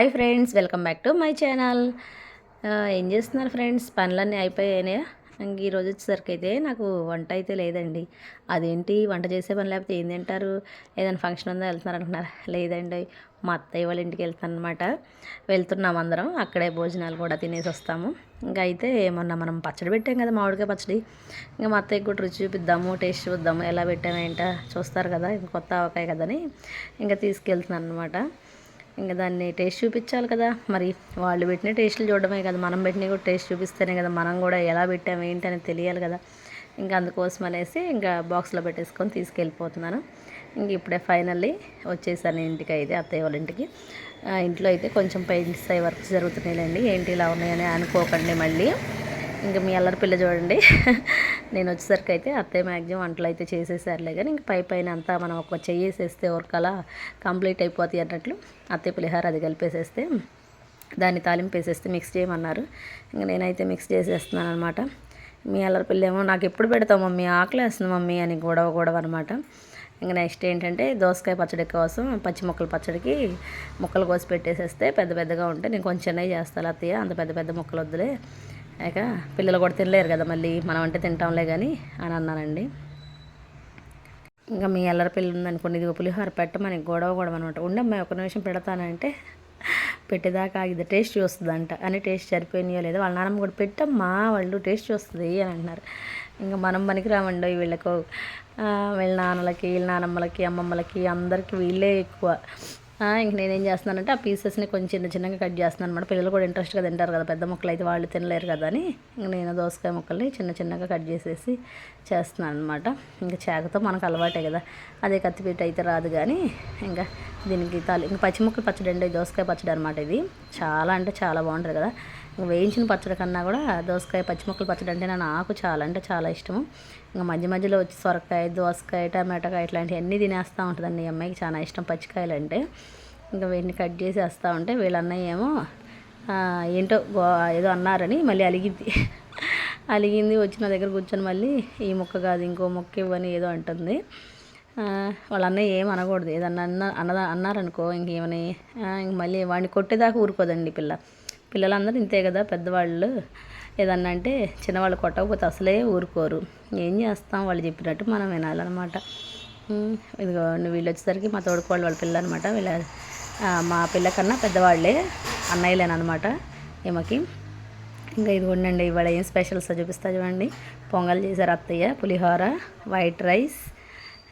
Hi friends welcome back to my channel. ఏం చేస్తున్నారు friends? పనులన్నీ అయిపోయాయా ఇంక ఈరోజు వచ్చేసరికి అయితే నాకు వంట అయితే లేదండి. అదేంటి? వంట చేసే పని లేకపోతే ఏం తింటారు? ఏదైనా ఫంక్షన్ ఉందా? వెళ్తున్నారు అంటున్నారు లేదండి. మా అత్తయ్య వాళ్ళ ఇంటికి వెళ్తాను అనమాట వెళ్తున్నాం అందరం. అక్కడే భోజనాలు కూడా తినేసి వస్తాము. ఇంకా అయితే మొన్న మనం పచ్చడి పెట్టాం కదా మామిడికాయ పచ్చడి. ఇంకా మా అత్తయ్య కూడా రుచి చూపిద్దాము టేస్ట్ చూద్దాము ఎలా పెట్టామేంట చూస్తారు కదా ఇంక కొత్త ఆవకాయ కదని ఇంకా తీసుకెళ్తున్నాను అనమాట ఇంకా దాన్ని టేస్ట్ చూపించాలి కదా. మరి వాళ్ళు పెట్టిన టేస్ట్లు చూడడమే కదా. మనం పెట్టినవి కూడా టేస్ట్ చూపిస్తేనే కదా. మనం కూడా ఎలా పెట్టాము ఏంటి అని తెలియాలి కదా. ఇంకా అందుకోసం అనేసి ఇంకా బాక్స్లో పెట్టేసుకొని తీసుకెళ్ళిపోతున్నాను. ఇంక ఇప్పుడే ఫైనల్లీ వచ్చేసాను ఇంటికి అయితే అత్తయ్య వాళ్ళ ఇంటికి. ఇంట్లో అయితే కొంచెం పెయింట్స్ అయ్యే వర్క్స్ జరుగుతున్నాయిలేండి. ఏంటి ఇలా ఉన్నాయని అనుకోకండి మళ్ళీ. ఇంకా మీ అల్లరి పిల్ల చూడండి. నేను వచ్చేసరికి అయితే అత్తయ్య మ్యాక్సిమం వంటలు అయితే చేసేసారులే కానీ ఇంక పై పైన అంతా మనం ఒక చెయ్యేసేస్తే అలా కంప్లీట్ అయిపోతాయి అన్నట్లు అత్తయ్య పులిహార అది కలిపేసేస్తే దాన్ని తాలింపు వేసేస్తే మిక్స్ చేయమన్నారు. ఇంక నేనైతే మిక్స్ చేసేస్తున్నాను అనమాట మీ అల్లరి పిల్ల ఏమో నాకు ఎప్పుడు పెడతావు మమ్మీ? ఆకలి వేస్తుంది మమ్మీ అని గొడవ గొడవ అనమాట ఇంకా నెక్స్ట్ ఏంటంటే దోసకాయ పచ్చడి కోసం పచ్చి మొక్కల పచ్చడికి ముక్కలు కోసి పెట్టేసేస్తే పెద్ద పెద్దగా ఉంటే నేను కొంచెం చేస్తాను అత్తయ్య అంత పెద్ద పెద్ద ముక్కలు వద్దులే. ఇక పిల్లలు కూడా తినలేరు కదా మళ్ళీ మనం అంటే తింటాంలే కానీ అని అన్నానండి. ఇంకా మీ ఎల్లరి పిల్లలు ఉందనుకోండి ఇది పులిహోర పెట్టమని గొడవ గొడవ అనమాట. ఉండమ్మా ఒక నిమిషం పెడతానంటే పెట్టేదాకా ఇది టేస్ట్ చూస్తుందంట. అని టేస్ట్ సరిపోయినాయో లేదో వాళ్ళ నాన్నమ్మ కూడా పెట్టమ్మా వాళ్ళు టేస్ట్ చూస్తుంది అని అంటున్నారు. ఇంకా మనం పనికిరామండి వీళ్ళకు. వీళ్ళ నాన్నలకి వీళ్ళ నానమ్మలకి అమ్మమ్మలకి అందరికీ వీళ్ళే ఎక్కువ. ఇంక నేనేం చేస్తున్నానంటే ఆ పీసెస్ని కొంచెం చిన్న చిన్నగా కట్ చేస్తున్నాను అనమాట పిల్లలు కూడా ఇంట్రెస్ట్గా తింటారు కదా పెద్ద ముక్కలు అయితే వాళ్ళు తినలేరు కదా అని. ఇంక నేను దోసకాయ ముక్కల్ని చిన్న చిన్నగా కట్ చేసేసి చేస్తున్నాను అనమాట ఇంకా చేకతో మనకు అలవాటే కదా అదే కత్తిపీట అయితే రాదు కానీ ఇంకా దీనికి తాలి ఇంకా పచ్చిముక్కలు పచ్చడి అండి దోసకాయ పచ్చడి అనమాట ఇది. చాలా అంటే చాలా బాగుంటుంది కదా. వేయించిన పచ్చడి కన్నా కూడా దోసకాయ పచ్చిముక్కలు పచ్చడి అంటే నాకు చాలా అంటే చాలా ఇష్టము. ఇంకా మధ్య మధ్యలో వచ్చి సొరకాయ దోసకాయ టమాటాకాయ ఇట్లాంటివన్నీ తినేస్తూ ఉంటుందండి ఈ అమ్మాయికి చాలా ఇష్టం పచ్చికాయలు అంటే. ఇంకా వీటిని కట్ చేసి వేస్తూ ఉంటే వీళ్ళ అన్నయ్య ఏమో ఏంటో ఏదో అన్నారని మళ్ళీ అలిగింది. అలిగింది వచ్చిన దగ్గర కూర్చొని మళ్ళీ ఈ మొక్క కాదు ఇంకో మొక్క ఇవ్వని ఏదో అంటుంది. వాళ్ళ అన్నయ్య ఏం అనకూడదు. ఏదన్నా అన్న అన్నదా అన్నారనుకో ఇంకేమని ఇంక మళ్ళీ వాడిని కొట్టేదాకా ఊరుకోదండి పిల్ల. పిల్లలందరూ ఇంతే కదా పెద్దవాళ్ళు. ఏదన్నా అంటే చిన్నవాళ్ళు కొట్టకపోతే అసలే ఊరుకోరు. ఏం చేస్తాం వాళ్ళు చెప్పినట్టు మనం వినాలన్నమాట. ఇదిగో వీళ్ళు వచ్చేసరికి మా తోడుకోళ్ళు వాళ్ళ పిల్ల అనమాట వీళ్ళ మా పిల్ల కన్నా పెద్దవాళ్ళే అన్నయ్యలేనమాట ఈమెకి ఇంకా ఇది ఉండండి ఇవాళ ఏం స్పెషల్స్ చూపిస్తా చూడండి. పొంగల్ చేశారు అత్తయ్య పులిహోర వైట్ రైస్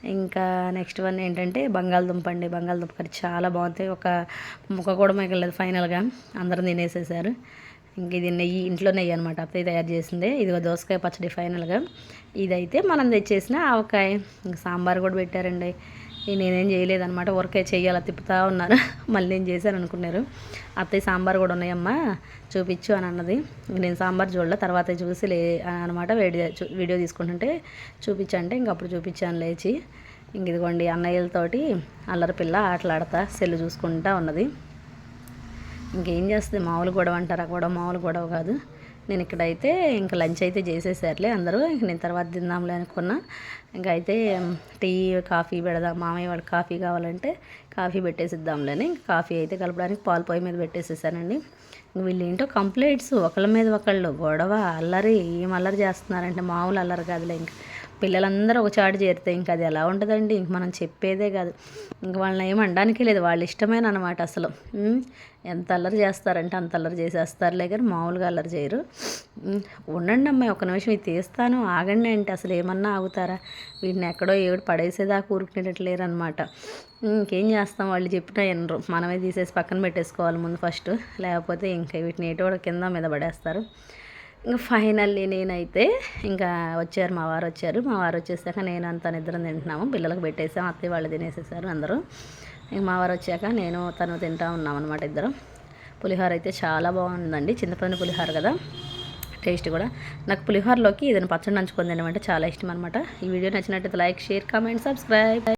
ఇంకా నెక్స్ట్ వన్ ఏంటంటే బంగాళదుంప అండి. బంగాళదుంప కర్రీ చాలా బాగుంటాయి. ఒక ముక్క కూడా మిగలేదు ఫైనల్గా అందరం తినేసేసారు. ఇంక ఇది నెయ్యి ఇంట్లో నెయ్యి అనమాట అత్తయ్య తయారు చేసిందే. ఇదిగో దోసకాయ పచ్చడి ఫైనల్గా ఇదైతే మనం తెచ్చేసిన ఆవకాయ. ఇంకా సాంబార్ కూడా పెట్టారండి. నేనేం చేయలేదనమాట వర్కే చెయ్యాలా తిప్పుతా ఉన్నారు. మళ్ళీ నేను చేశాను అనుకున్నారు అత్తయ్య సాంబార్ కూడా ఉన్నాయమ్మా. చూపించు అని అన్నది. నేను సాంబార్ చూడలే. తర్వాత చూసి లే అనమాట వీడియో తీసుకుంటుంటే చూపించంటే ఇంక అప్పుడు చూపించాను లేచి. ఇంక ఇదిగోండి అన్నయ్యలతోటి అల్లరి పిల్ల ఆటలాడతా సెల్లు చూసుకుంటా ఉన్నది. ఇంకేం చేస్తుంది? మామూలు గొడవ అంటారా? గొడవ మామూలు గొడవ కాదు. నేను ఇక్కడైతే ఇంకా లంచ్ అయితే చేసేసారులే అందరూ. ఇంక నేను తర్వాత తిందాంలే అనుకున్నా. ఇంకా అయితే టీ కాఫీ పెడదాం మామయ్య వాడు కాఫీ కావాలంటే కాఫీ పెట్టేసిద్దాంలేని కాఫీ అయితే కలపడానికి పాలు పొయ్యి మీద పెట్టేసేసానండి. వీళ్ళు ఏంటో కంప్లైంట్స్ ఒకళ్ళ మీద ఒకళ్ళు గొడవ అల్లరి ఏం అల్లరి చేస్తున్నారంటే మామూలు అల్లరి కాదులే ఇంకా. పిల్లలందరూ ఒక చాటు చేరితే ఇంకా అది ఎలా ఉంటుందండి? ఇంక మనం చెప్పేదే కాదు. ఇంక వాళ్ళని ఏం అనడానికి లేదు. వాళ్ళు ఇష్టమైన అనమాట అసలు. ఎంత అల్లరి చేస్తారంటే అంత అల్లరి చేసేస్తారులే కానీ మామూలుగా అల్లరి చేయరు. ఉండండి అమ్మాయి ఒక నిమిషం ఇది తీస్తాను ఆగండి అంటే అసలు ఏమన్నా ఆగుతారా? వీటిని ఎక్కడో ఏడు పడేసేదాకా ఊరుకునేటట్టు అనమాట ఇంకేం చేస్తాం? వాళ్ళు చెప్పినా ఎనరు మనమే తీసేసి పక్కన పెట్టేసుకోవాలి ముందు ఫస్ట్. లేకపోతే ఇంకా వీటిని ఏటో కింద మీద పడేస్తారు. ఇంకా ఫైనల్లీ నేనైతే ఇంకా వచ్చారు మా వారు వచ్చారు. మా వారు వచ్చేసాక నేను అంత నిద్ర తింటున్నాము. పిల్లలకు పెట్టేసాం అత్తయ్య వాళ్ళు తినేసేసారు అందరూ. ఇంక మా వారు వచ్చాక నేను తను తింటా ఉన్నాం అనమాట ఇద్దరం. పులిహోర అయితే చాలా బాగుందండి. చింతపండు పులిహోర కదా. టేస్ట్ కూడా. నాకు పులిహోరలోకి ఏదైనా పచ్చడి నంచుకొని తినమంటే చాలా ఇష్టం అనమాట ఈ వీడియో నచ్చినట్టు లైక్ షేర్ కామెంట్ సబ్స్క్రైబ్.